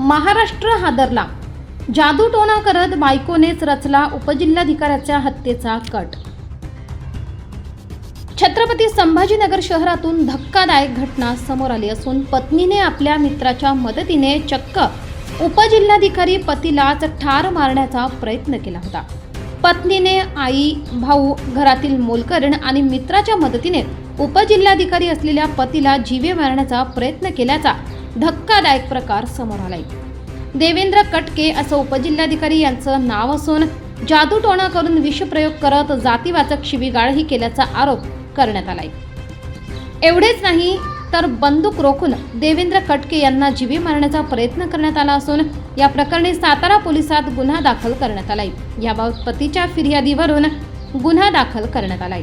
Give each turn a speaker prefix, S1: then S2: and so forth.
S1: महाराष्ट्र हादरला. जादूटोणा करत बायकोनेच रचला उपजिल्हाधिकाऱ्याच्या हत्येचा कट. छत्रपती संभाजीनगर शहरातून धक्कादायक घटना समोर आली असून पत्नीने आपल्या मित्राच्या मदतीने चक्क उपजिल्हाधिकारी पतीलाच ठार मारण्याचा प्रयत्न केला होता. पत्नीने आई भाऊ घरातील मोलकरण आणि मित्राच्या मदतीने उपजिल्हाधिकारी असलेल्या पतीला जीवे मारण्याचा प्रयत्न केल्याचा धक्कादायक प्रकार समोर आलाय. देवेंद्र कटके असं उपजिल्हाधिकारी यांचं नाव असून जादूटोणा करून विषप्रयोग करत जातीवाचक शिवीगाळही केल्याचा आरोप करण्यात आलाय. एवढेच नाही तर बंदूक रोखून देवेंद्र कटके यांना जीवे मारण्याचा प्रयत्न करण्यात आला असून या प्रकरणी सातारा पोलिसात गुन्हा दाखल करण्यात आलाय. याबाबत पतीच्या फिर्यादीवरून गुन्हा दाखल करण्यात आलाय.